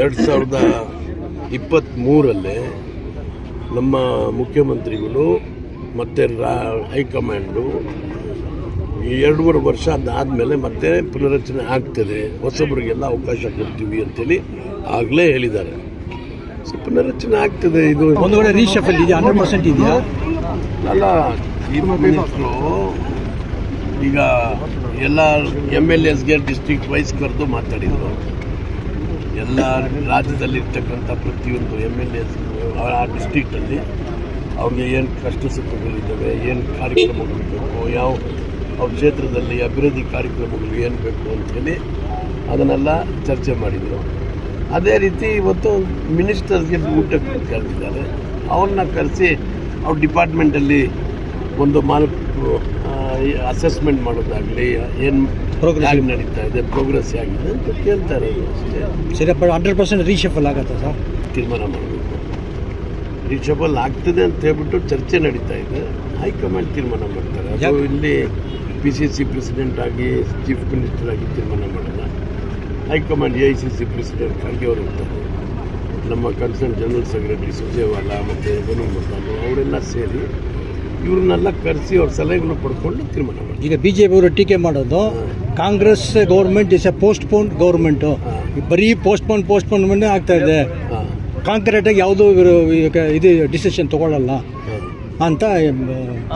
ಎರಡು ಸಾವಿರದ ಇಪ್ಪತ್ತ್ಮೂರಲ್ಲೇ ನಮ್ಮ ಮುಖ್ಯಮಂತ್ರಿಗಳು ಮತ್ತು ರಾ ಹೈಕಮಾಂಡು ಈ ಎರಡೂವರೆ ವರ್ಷ ಅದಾದಮೇಲೆ ಮತ್ತೆ ಪುನರಚನೆ ಆಗ್ತದೆ. ಹೊಸಬ್ರಿಗೆಲ್ಲ ಅವಕಾಶ ಕೊಡ್ತೀವಿ ಅಂತೇಳಿ ಆಗಲೇ ಹೇಳಿದ್ದಾರೆ. ಸೊ ಪುನರಚನೆ ಆಗ್ತದೆ ಇದು. ಒಂದು ವೇಳೆ ರೀಶಫಲ್ ಇದೆಯಾ? ಹಂಡ್ರೆಡ್ ಪರ್ಸೆಂಟ್ ಇದೆಯಾ? ಅಲ್ಲ ಚೀಫ್ ಮಿನಿಸ್ಟ್ರು ಈಗ ಎಲ್ಲ ಎಂ ಎಲ್ ಎಸ್ಗೆ ಡಿಸ್ಟ್ರಿಕ್ಟ್ ವೈಸ್ ಕರೆದು ಮಾತಾಡಿದರು. ಎಲ್ಲ ರಾಜ್ಯದಲ್ಲಿರ್ತಕ್ಕಂಥ ಪ್ರತಿಯೊಂದು ಎಂ ಎಲ್ ಎಸ್ ಆ ಡಿಸ್ಟ್ರಿಕ್ಟಲ್ಲಿ ಅವ್ರಿಗೆ ಏನು ಕಷ್ಟ ಸುಖಗಳಿದ್ದಾವೆ ಏನು ಕಾರ್ಯಕ್ರಮಗಳು ಬೇಕು, ಯಾವ ಅವ್ರ ಕ್ಷೇತ್ರದಲ್ಲಿ ಅಭಿವೃದ್ಧಿ ಕಾರ್ಯಕ್ರಮಗಳು ಏನು ಬೇಕು ಅಂಥೇಳಿ ಅದನ್ನೆಲ್ಲ ಚರ್ಚೆ ಮಾಡಿದರು. ಅದೇ ರೀತಿ ಇವತ್ತು ಮಿನಿಸ್ಟರ್ಸ್ಗೆ ಊಟಕ್ಕೆ ಕರೆದಿದ್ದಾರೆ. ಅವ್ರನ್ನ ಕರೆಸಿ ಅವ್ರ ಡಿಪಾರ್ಟ್ಮೆಂಟಲ್ಲಿ ಒಂದು ಮಾಲ್ ಅಸೆಸ್ಮೆಂಟ್ ಮಾಡೋದಾಗಲಿ ಏನು ಪ್ರೋಗ್ರೆಸ್ ಆಗಿ ನಡೀತಾ ಇದೆ ಪ್ರೋಗ್ರೆಸ್ ಆಗಿದೆ ಅಂತ ಕೇಳ್ತಾರೆ ಇರೋದು ಅಷ್ಟೇ. ಸರಿ ಹಂಡ್ರೆಡ್ ಪರ್ಸೆಂಟ್ ರೀಶಫಲ್ ಆಗತ್ತಾ ಸರ್? ತೀರ್ಮಾನ ಮಾಡಬೇಕು. ರೀಚಬಲ್ ಆಗ್ತದೆ ಅಂತ ಹೇಳ್ಬಿಟ್ಟು ಚರ್ಚೆ ನಡೀತಾ ಇದೆ. ಹೈಕಮಾಂಡ್ ತೀರ್ಮಾನ ಮಾಡ್ತಾರೆ. ಅದು ಇಲ್ಲಿ ಪಿ ಸಿ ಸಿ ಪ್ರೆಸಿಡೆಂಟ್ ಆಗಿ ಚೀಫ್ ಮಿನಿಸ್ಟರ್ ಆಗಿ ತೀರ್ಮಾನ ಮಾಡಲ್ಲ high command A I C C president Kharge ಅವರು ಇರ್ತಾರೆ. ನಮ್ಮ ಕನ್ಸರ್ನ್ ಜನರಲ್ ಸೆಕ್ರೆಟರಿ ಸುರ್ಜೇವಾಲಾ ಮತ್ತು ವೇಣುಗೋಪಾಲ್ ಅವರೆಲ್ಲ ಸೇರಿ ಇವ್ರನ್ನೆಲ್ಲ ಕರೆಸಿ ಅವ್ರ ಸಲಹೆಗಳನ್ನ ಪಡ್ಕೊಂಡು ತೀರ್ಮಾನ ಮಾಡಿ ಈಗ ಬಿ ಜೆ ಪಿ ಅವರು ಟೀಕೆ ಮಾಡೋದು Congress government is a postpone government ಬರೀ ಪೋಸ್ಟ್ ಪೋನ್ ಪೋಸ್ಟ್ ಪೋನ್ಮೆಂಟೇ ಆಗ್ತಾ ಇದೆ. ಕಾಂಕ್ರೀಟ್ ಆಗಿ ಯಾವುದೂ ಇದು ಡಿಸಿಷನ್ ತಗೊಳ್ಳಲ್ಲ ಅಂತ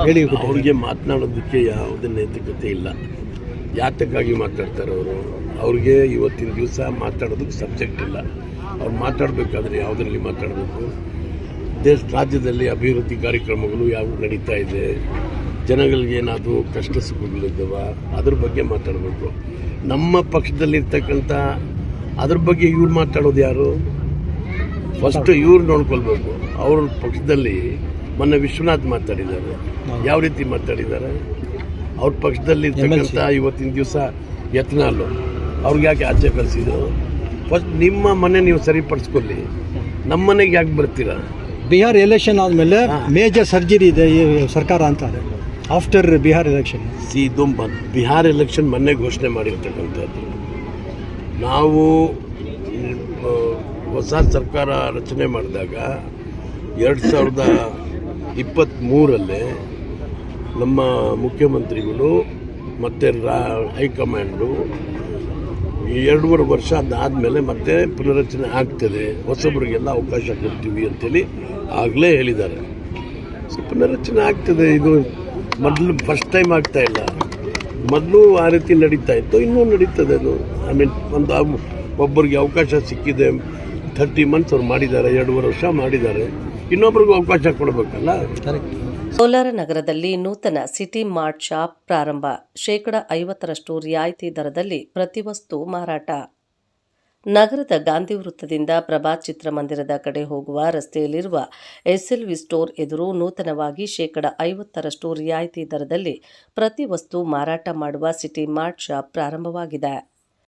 ಹೇಳಿ ಅವ್ರಿಗೆ ಮಾತನಾಡೋದಕ್ಕೆ ಯಾವುದೇ ನೈತಿಕತೆ ಇಲ್ಲ. ಯಾತಕ್ಕಾಗಿ ಮಾತಾಡ್ತಾರೆ ಅವರು? ಅವ್ರಿಗೆ ಇವತ್ತಿನ ದಿವಸ ಮಾತಾಡೋದಕ್ಕೆ ಸಬ್ಜೆಕ್ಟ್ ಇಲ್ಲ. ಅವ್ರು ಮಾತಾಡಬೇಕಾದ್ರೆ ಯಾವುದರಲ್ಲಿ ಮಾತಾಡಬೇಕು? ದೇಶ ರಾಜ್ಯದಲ್ಲಿ ಅಭಿವೃದ್ಧಿ ಕಾರ್ಯಕ್ರಮಗಳು ಯಾವ ನಡೀತಾ ಇದೆ? ಜನಗಳಿಗೆ ಏನಾದರೂ ಕಷ್ಟ ಸುಖಗಳಿದ್ದಾವ ಅದ್ರ ಬಗ್ಗೆ ಮಾತಾಡಬೇಕು. ನಮ್ಮ ಪಕ್ಷದಲ್ಲಿರ್ತಕ್ಕಂಥ ಅದ್ರ ಬಗ್ಗೆ ಇವ್ರು ಮಾತಾಡೋದು ಯಾರು? ಫಸ್ಟ್ ಇವ್ರು ನೋಡ್ಕೊಳ್ಬೇಕು. ಅವ್ರ ಪಕ್ಷದಲ್ಲಿ ಮೊನ್ನೆ ವಿಶ್ವನಾಥ್ ಮಾತಾಡಿದ್ದಾರೆ. ಯಾವ ರೀತಿ ಮಾತಾಡಿದ್ದಾರೆ? ಅವ್ರ ಪಕ್ಷದಲ್ಲಿ ಇರ್ತಕ್ಕಂಥ ಇವತ್ತಿನ ದಿವಸ ಯತ್ನಾಲು ಅವ್ರಿಗೆ ಯಾಕೆ ಆಚೆ ಕಳಿಸಿದ್ರು ಫಸ್ಟ್ ನಿಮ್ಮ ಮನೆ ನೀವು ಸರಿಪಡಿಸ್ಕೊಳ್ಳಿ. ನಮ್ಮ ಮನೆಗೆ ಯಾಕೆ ಬರ್ತೀರಾ? ಬಿಹಾರ್ ಎಲೆಕ್ಷನ್ ಆದಮೇಲೆ ಮೇಜರ್ ಸರ್ಜರಿ ಇದೆ ಈ ಸರ್ಕಾರ ಅಂತಾರೆ. ಆಫ್ಟರ್ ಬಿಹಾರ್ ಎಲೆಕ್ಷನ್ ಸಿ ಇದು ಮ- ಬಿಹಾರ್ ಎಲೆಕ್ಷನ್ ಮೊನ್ನೆ ಘೋಷಣೆ ಮಾಡಿರ್ತಕ್ಕಂಥದ್ದು. ನಾವು ಆ, ಹೊಸ ಸರ್ಕಾರ ರಚನೆ ಮಾಡಿದಾಗ ಎರಡು ಸಾವಿರದ ಇಪ್ಪತ್ತ್ಮೂರಲ್ಲೇ ನಮ್ಮ ಮುಖ್ಯಮಂತ್ರಿಗಳು ಮತ್ತು ರಾ ಹೈಕಮಾಂಡು ಎರಡೂವರೆ ವರ್ಷ ಅದಾದಮೇಲೆ ಮತ್ತೆ ಪುನರಚನೆ ಆಗ್ತದೆ. ಹೊಸಬರಿಗೆಲ್ಲ ಅವಕಾಶ ಕೊಡ್ತೀವಿ ಅಂತೇಳಿ ಆಗಲೇ ಹೇಳಿದ್ದಾರೆ. ಸೊ ಪುನರಚನೆ ಆಗ್ತದೆ. ಇದು ಮೊದಲು ಫಸ್ಟ್ ಟೈಮ್ ಆಗ್ತಾ ಇಲ್ಲ. ಮೊದಲು ಆ ರೀತಿ ನಡೀತಾ ಇತ್ತು. ಇನ್ನೂ ನಡೀತದೆ ಅದು. ಐ ಮೀನ್ ಒಂದು ಒಬ್ಬರಿಗೆ ಅವಕಾಶ ಸಿಕ್ಕಿದೆ. ಥರ್ಟಿ ಮಂತ್ಸ್ ಅವ್ರು ಮಾಡಿದ್ದಾರೆ. ಎರಡೂವರೆ ವರ್ಷ ಮಾಡಿದ್ದಾರೆ. ಇನ್ನೊಬ್ರಿಗೂ ಅವಕಾಶ ಕೊಡಬೇಕಲ್ಲ? ಕರೆಕ್ಟ್ ಕೋಲಾರ ನಗರದಲ್ಲಿ ನೂತನ ಸಿಟಿ ಮಾರ್ಟ್ ಶಾಪ್ ಪ್ರಾರಂಭ. ಶೇಕಡ ಐವತ್ತರಷ್ಟು ರಿಯಾಯಿತಿ ದರದಲ್ಲಿ ಪ್ರತಿ ವಸ್ತು ಮಾರಾಟ. ನಗರದ ಗಾಂಧಿ ವೃತ್ತದಿಂದ ಪ್ರಭಾತ್ ಚಿತ್ರಮಂದಿರದ ಕಡೆ ಹೋಗುವ ರಸ್ತೆಯಲ್ಲಿರುವ ಎಸ್ಎಲ್ವಿ ಸ್ಟೋರ್ ಎದುರು ನೂತನವಾಗಿ ಶೇಕಡ ಐವತ್ತರಷ್ಟು ರಿಯಾಯಿತಿ ದರದಲ್ಲಿ ಪ್ರತಿ ವಸ್ತು ಮಾರಾಟ ಮಾಡುವ ಸಿಟಿ ಮಾರ್ಟ್ ಶಾಪ್ ಪ್ರಾರಂಭವಾಗಿದೆ.